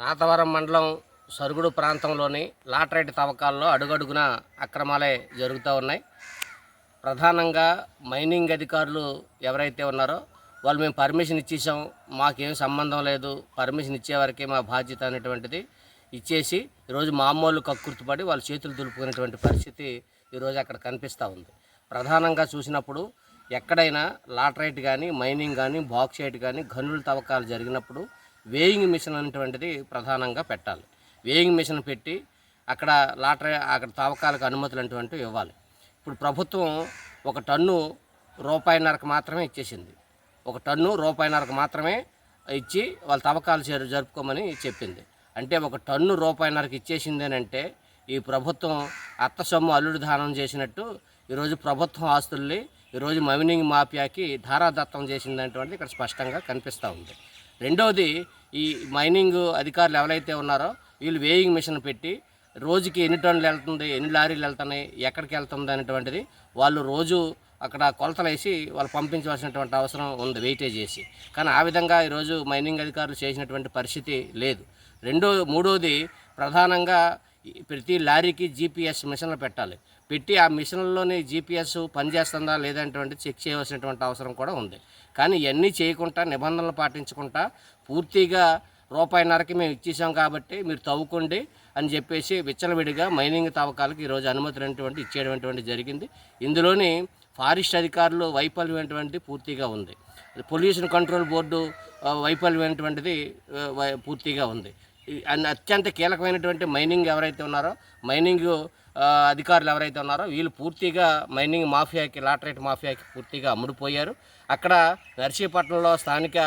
నాతవరం మండలం సరుగుడు ప్రాంతంలోని లాటరైట్ తవ్వకాల్లో అడుగడుగున అక్రమాలే జరుగుతూ ఉన్నాయి. ప్రధానంగా మైనింగ్ అధికారులు ఎవరైతే ఉన్నారో వాళ్ళు మేము పర్మిషన్ ఇచ్చేసాం మాకేం సంబంధం లేదు. పర్మిషన్ ఇచ్చేవరకే మా బాధ్యత అనేటువంటిది ఇచ్చేసి ఈరోజు మామూలు కక్కుర్తిపడి వాళ్ళ చేతులు దులుపుకునేటువంటి పరిస్థితి ఈరోజు అక్కడ కనిపిస్తూ ఉంది. ప్రధానంగా చూసినప్పుడు ఎక్కడైనా లాటరైట్ కానీ మైనింగ్ కానీ బాక్సైట్ కానీ గనుల తవ్వకాలు జరిగినప్పుడు వేయింగ్ మిషన్ అనేటువంటిది ప్రధానంగా పెట్టాలి. వేయింగ్ మిషన్ పెట్టి అక్కడ లాటరీ అక్కడ తవ్వకాలకు అనుమతులు అనేటువంటివి ఇవ్వాలి. ఇప్పుడు ప్రభుత్వం ఒక టన్ను రూపాయిన్నరకు మాత్రమే ఇచ్చేసింది. ఒక టన్ను రూపాయిన్నరకు మాత్రమే ఇచ్చి వాళ్ళ తవ్వకాలు జరు- జరుపుకోమని చెప్పింది. అంటే ఒక టన్ను రూపాయిన్నరకు ఇచ్చేసిందేనంటే ఈ ప్రభుత్వం అత్త సొమ్ము అల్లుడు దానం చేసినట్టు ఈరోజు ప్రభుత్వం ఆస్తుల్ని ఈరోజు మైనింగ్ మాఫియాకి ధారాదత్తం చేసిందనేటువంటిది ఇక్కడ స్పష్టంగా కనిపిస్తూ ఉంది. రెండవది ఈ మైనింగ్ అధికారులు ఎవరైతే ఉన్నారో వీళ్ళు వేయింగ్ మిషన్ పెట్టి రోజుకి ఎన్ని టన్నులు వెళ్తుంది ఎన్ని లారీలు వెళ్తున్నాయి ఎక్కడికి వెళ్తుంది అనేటువంటిది వాళ్ళు రోజు అక్కడ కొలతలు వేసి వాళ్ళు పంపించవలసినటువంటి అవసరం ఉంది వెయిటేజ్ చేసి. కానీ ఆ విధంగా ఈరోజు మైనింగ్ అధికారులు చేసినటువంటి పరిస్థితి లేదు. రెండో మూడోది ప్రధానంగా ప్రతి లారీకి జీపీఎస్ మిషన్లు పెట్టాలి. పెట్టి ఆ మిషన్లోని జీపీఎస్ పనిచేస్తుందా లేదంటే చెక్ చేయవలసినటువంటి అవసరం కూడా ఉంది. కానీ ఇవన్నీ చేయకుండా నిబంధనలు పాటించకుండా పూర్తిగా రూపాయిన్నరకి మేము ఇచ్చేసాం కాబట్టి మీరు తవ్వుకోండి అని చెప్పేసి విచ్చలవిడిగా మైనింగ్ తవ్వకాలకు ఈరోజు అనుమతులు అనేటువంటి ఇచ్చేటువంటి జరిగింది. ఇందులోని ఫారెస్ట్ అధికారులు వైఫల్యం అనేటువంటిది పూర్తిగా ఉంది. పొల్యూషన్ కంట్రోల్ బోర్డు ఆ, వైఫల్యం అనేటువంటిది పూర్తిగా ఉంది. అత్యంత కీలకమైనటువంటి మైనింగ్ ఎవరైతే ఉన్నారో మైనింగ్ అధికారులు ఎవరైతే ఉన్నారో వీళ్ళు పూర్తిగా మైనింగ్ మాఫియాకి లాటరేట్ మాఫియాకి పూర్తిగా అమ్ముడుపోయారు. అక్కడ నర్సీపట్నంలో స్థానిక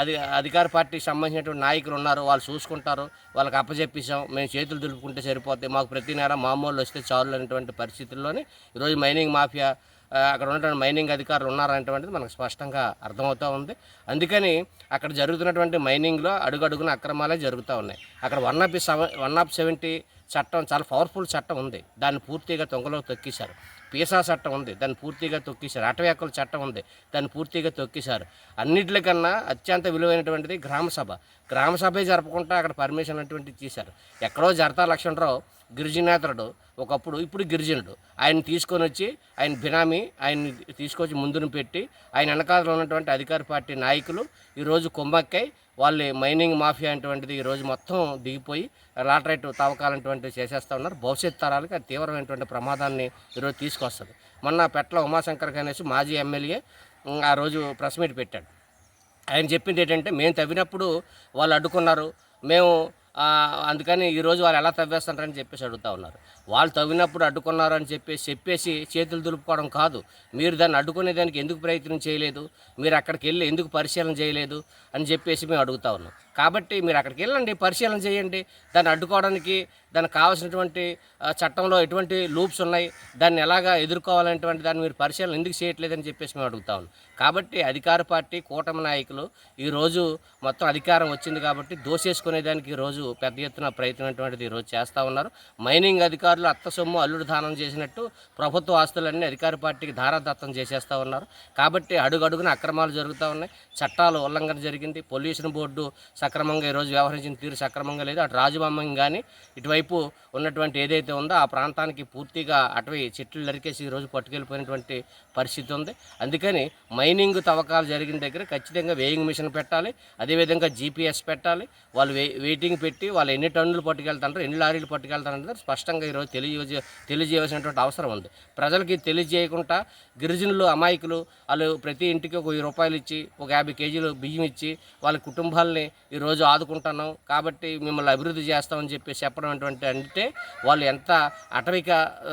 అది అధికార పార్టీకి సంబంధించినటువంటి నాయకులు ఉన్నారు. వాళ్ళు చూసుకుంటారు. వాళ్ళకి అప్పచెప్పేసాం మేము చేతులు దులుపుకుంటే సరిపోతాయి మాకు ప్రతి నెల మామూలు వస్తే చాలు అనేటువంటి పరిస్థితుల్లోనే ఈరోజు మైనింగ్ మాఫియా అక్కడ ఉన్నటువంటి మైనింగ్ అధికారులు ఉన్నారనేటువంటిది మనకు స్పష్టంగా అర్థమవుతూ ఉంది. అందుకని అక్కడ జరుగుతున్నటువంటి మైనింగ్లో అడుగడుగున అక్రమాలే జరుగుతూ ఉన్నాయి. అక్కడ one of seven one of seventy చట్టం చాలా పవర్ఫుల్ చట్టం ఉంది. దాన్ని పూర్తిగా తొంగలో తొక్కేశారు. పీసా చట్టం ఉంది. దాన్ని పూర్తిగా తొక్కేశారు. అటవీ హక్కుల చట్టం ఉంది. దాన్ని పూర్తిగా తొక్కేశారు. అన్నిటికన్నా అత్యంత విలువైనటువంటిది గ్రామ సభ. గ్రామ సభే జరపకుండా అక్కడ పర్మిషన్ అటువంటి చేశారు ఎక్కడో జరతా లక్ష్మణరావు గిరిజనేతరుడు ఒకప్పుడు ఇప్పుడు గిరిజనుడు. ఆయన తీసుకొని వచ్చి ఆయన బినామీ ఆయన్ని తీసుకొచ్చి ముందును పెట్టి ఆయన వెనకాలలో ఉన్నటువంటి అధికార పార్టీ నాయకులు ఈరోజు కుమ్మక్కై వాళ్ళ మైనింగ్ మాఫియా అటువంటిది ఈరోజు మొత్తం దిగిపోయి లాటరైట్ తవ్వకాలంటువంటి చేసేస్తూ ఉన్నారు. భవిష్యత్ తరాలకు అది తీవ్రమైనటువంటి ప్రమాదాన్ని ఈరోజు తీసుకొస్తుంది. మొన్న పెట్ల ఉమాశంకర్ అనేసి మాజీ ఎమ్మెల్యే ఆ రోజు ప్రెస్ మీట్ పెట్టాడు. ఆయన చెప్పింది ఏంటంటే మేము తవ్వినప్పుడు వాళ్ళు అడ్డుకున్నారు. మేము అందుకని ఈరోజు వాళ్ళు ఎలా తవ్వేస్తున్నారని చెప్పేసి అడుగుతా ఉన్నారు. వాళ్ళు తవ్వినప్పుడు అడ్డుకున్నారు అని చెప్పేసి చెప్పేసి చేతులు దులుపుకోవడం కాదు. మీరు దాన్ని అడ్డుకునే దానికి ఎందుకు ప్రయత్నం చేయలేదు? మీరు అక్కడికి వెళ్ళి ఎందుకు పరిశీలన చేయలేదు? అని చెప్పేసి మేము అడుగుతా ఉన్నాం. కాబట్టి మీరు అక్కడికి వెళ్ళండి పరిశీలన చేయండి. దాన్ని అడ్డుకోవడానికి దానికి కావాల్సినటువంటి చట్టంలో ఎటువంటి లూప్స్ ఉన్నాయి? దాన్ని ఎలాగా ఎదుర్కోవాలనేటువంటి దాన్ని మీరు పరిశీలన ఎందుకు చేయట్లేదని చెప్పేసి మేము అడుగుతా ఉన్నాం. కాబట్టి అధికార పార్టీ కూటమి నాయకులు ఈరోజు మొత్తం అధికారం వచ్చింది కాబట్టి దోసేసుకునేదానికి ఈరోజు పెద్ద ఎత్తున ప్రయత్నం అటువంటిది ఈరోజు చేస్తూ ఉన్నారు. మైనింగ్ అధికారులు అత్త సొమ్ము అల్లుడు దానం చేసినట్టు ప్రభుత్వ ఆస్తులన్నీ అధికార పార్టీకి ధారాదత్తం చేసేస్తూ ఉన్నారు. కాబట్టి అడుగడుగున అక్రమాలు జరుగుతూ ఉన్నాయి. చట్టాలు ఉల్లంఘన జరిగింది. పొల్యూషన్ బోర్డు సక్రమంగా ఈరోజు వ్యవహరించిన తీరు సక్రమంగా లేదు. అటు రాజభవనం కానీ ఇటువైపు ఉన్నటువంటి ఏదైతే ఉందో ఆ ప్రాంతానికి పూర్తిగా అటవీ చెట్లు నరికేసి ఈరోజు పట్టుకెళ్ళిపోయినటువంటి పరిస్థితి ఉంది. అందుకని మైనింగ్ తవ్వకాలు జరిగిన దగ్గర ఖచ్చితంగా వేయింగ్ మిషన్ పెట్టాలి. అదేవిధంగా జీపీఎస్ పెట్టాలి. వాళ్ళు వెయిటింగ్ పెట్టి వాళ్ళు ఎన్ని టన్నులు పట్టుకెళ్తారు ఎన్ని లారీలు పట్టుకెళ్తారంటే స్పష్టంగా ఈరోజు తెలియజే తెలియజేయవలసినటువంటి అవసరం ఉంది. ప్రజలకి తెలియజేయకుండా గిరిజనులు అమాయకులు వాళ్ళు ప్రతి ఇంటికి ఒక వెయ్యి రూపాయలు ఇచ్చి ఒక యాభై కేజీలు బియ్యం ఇచ్చి వాళ్ళ కుటుంబాలని ఈరోజు ఆదుకుంటున్నాం కాబట్టి మిమ్మల్ని అభివృద్ధి చేస్తామని చెప్పి చెప్పడం అటువంటి అంటే వాళ్ళు ఎంత అటవిక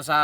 సా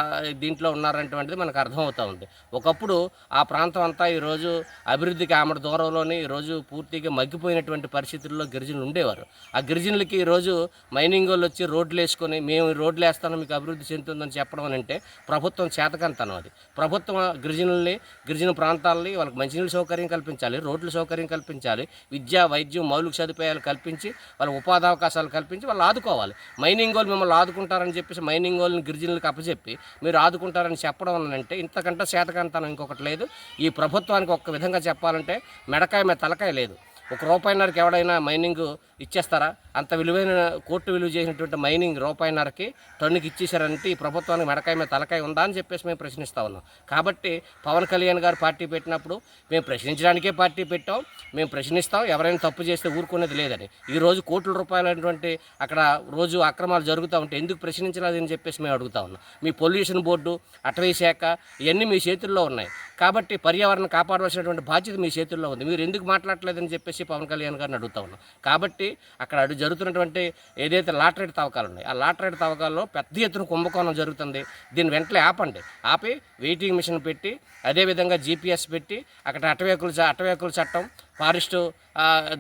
దీంట్లో ఉన్నారంటువంటిది మనకు అర్థమవుతూ ఉంది. ఒకప్పుడు ఆ ప్రాంతం అంతా ఈరోజు అభివృద్ధికి ఆమెడ దూరంలోనే ఈరోజు పూర్తిగా మగ్గిపోయినటువంటి పరిస్థితుల్లో గిరిజనులు ఉండేవారు. ఆ గిరిజనులకి ఈరోజు మైనింగ్ వాళ్ళు వచ్చి రోడ్లు వేసుకొని మేము ఈ రోడ్లు వేస్తాను మీకు అభివృద్ధి చెందుతుందని చెప్పడం అని అంటే ప్రభుత్వం చేతకంతనం అది. ప్రభుత్వం గిరిజనుల్ని గిరిజన ప్రాంతాలని వాళ్ళకి మంచినీళ్ళ సౌకర్యం కల్పించాలి రోడ్ల సౌకర్యం కల్పించాలి విద్య వైద్యం మౌలిక సదుపాయాలు కల్పించి వాళ్ళ ఉపాధి అవకాశాలు కల్పించి వాళ్ళు ఆదుకోవాలి. మైనింగ్ వాళ్ళు మిమ్మల్ని ఆదుకుంటారని చెప్పేసి మైనింగ్ వాళ్ళని గిరిజనులకు అప్పచెప్పి మీరు ఆదుకుంటారని చెప్పడం అని అంటే ఇంతకంటే చేతకంతనం ఇంకొకటి లేదు. ఈ ప్రభుత్వానికి ఒక్క విధంగా చెప్పాలంటే మెడకాయ మీద తలకాయ లేదు. ఒక రూపాయిన్నరకి ఎవడైనా మైనింగ్ ఇచ్చేస్తారా? అంత విలువైన కోర్టు విలువ చేసినటువంటి మైనింగ్ రూపాయిన్నరకి టన్నుకి ఇచ్చేసారంటే ఈ ప్రభుత్వానికి మెడకాయ మీద తలకాయ ఉందా అని చెప్పేసి మేము ప్రశ్నిస్తా ఉన్నాం. కాబట్టి పవన్ కళ్యాణ్ గారు పార్టీ పెట్టినప్పుడు మేము ప్రశ్నించడానికే పార్టీ పెట్టాం. మేము ప్రశ్నిస్తాం. ఎవరైనా తప్పు చేస్తే ఊరుకునేది లేదని. ఈ రోజు కోట్ల రూపాయలైనటువంటి అక్కడ రోజు అక్రమాలు జరుగుతూ ఉంటే ఎందుకు ప్రశ్నించలేదని చెప్పేసి మేము అడుగుతా ఉన్నాం. మీ పొల్యూషన్ బోర్డు అటవీ శాఖ ఇవన్నీ మీ చేతుల్లో ఉన్నాయి. కాబట్టి పర్యావరణం కాపాడవలసినటువంటి బాధ్యత మీ చేతుల్లో ఉంది. మీరు ఎందుకు మాట్లాడలేదని చెప్పేసి పవన్ కళ్యాణ్ గారిని అడుగుతా ఉన్నాం. కాబట్టి అక్కడ అడు జరుగుతున్నటువంటి ఏదైతే లాటరేట్ తవ్వకాలు ఉన్నాయి ఆ లాటరేట్ తవ్వకాల్లో పెద్ద ఎత్తున కుంభకోణం జరుగుతుంది. దీన్ని వెంటనే ఆపండి. ఆపి వెయిటింగ్ మిషన్ పెట్టి అదేవిధంగా జీపీఎస్ పెట్టి అక్కడ అటవేకుల అటవేకుల చట్టం ఫారెస్ట్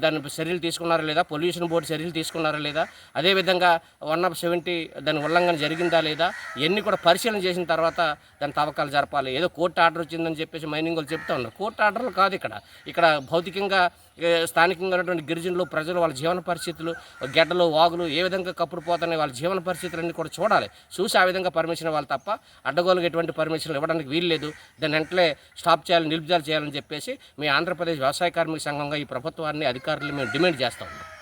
దాని చర్యలు తీసుకున్నారా లేదా పొల్యూషన్ బోర్డు చర్యలు తీసుకున్నారా లేదా అదేవిధంగా వన్ ఆఫ్ సెవెంటీ దాని ఉల్లంఘన జరిగిందా లేదా ఇవన్నీ కూడా పరిశీలన చేసిన తర్వాత దాని తవ్వకాలు జరపాలి. ఏదో కోర్టు ఆర్డర్ వచ్చిందని చెప్పేసి మైనింగ్ వాళ్ళు చెప్తా ఉన్నారు. కోర్టు ఆర్డర్లు కాదు ఇక్కడ. ఇక్కడ భౌతికంగా స్థానికంగా ఉన్నటువంటి గిరిజనులు ప్రజలు వాళ్ళ జీవన పరిస్థితులు గెడ్డలు వాగులు ఏ విధంగా కప్పుడు పోతున్నాయి వాళ్ళ జీవన పరిస్థితులన్నీ కూడా చూడాలి. చూసి ఆ విధంగా పర్మిషన్ ఇవ్వాలి తప్ప అడ్డగోలుగా ఎటువంటి పర్మిషన్లు ఇవ్వడానికి వీలు లేదు. దాన్ని వెంటనే స్టాప్ చేయాలి నిలుపుదల చేయాలని చెప్పేసి మీ ఆంధ్రప్రదేశ్ వ్యవసాయ కార్మిక సంఘంగా ఈ ప్రభుత్వాన్ని అధికారులు మేము డిమాండ్ చేస్తా ఉన్నాం.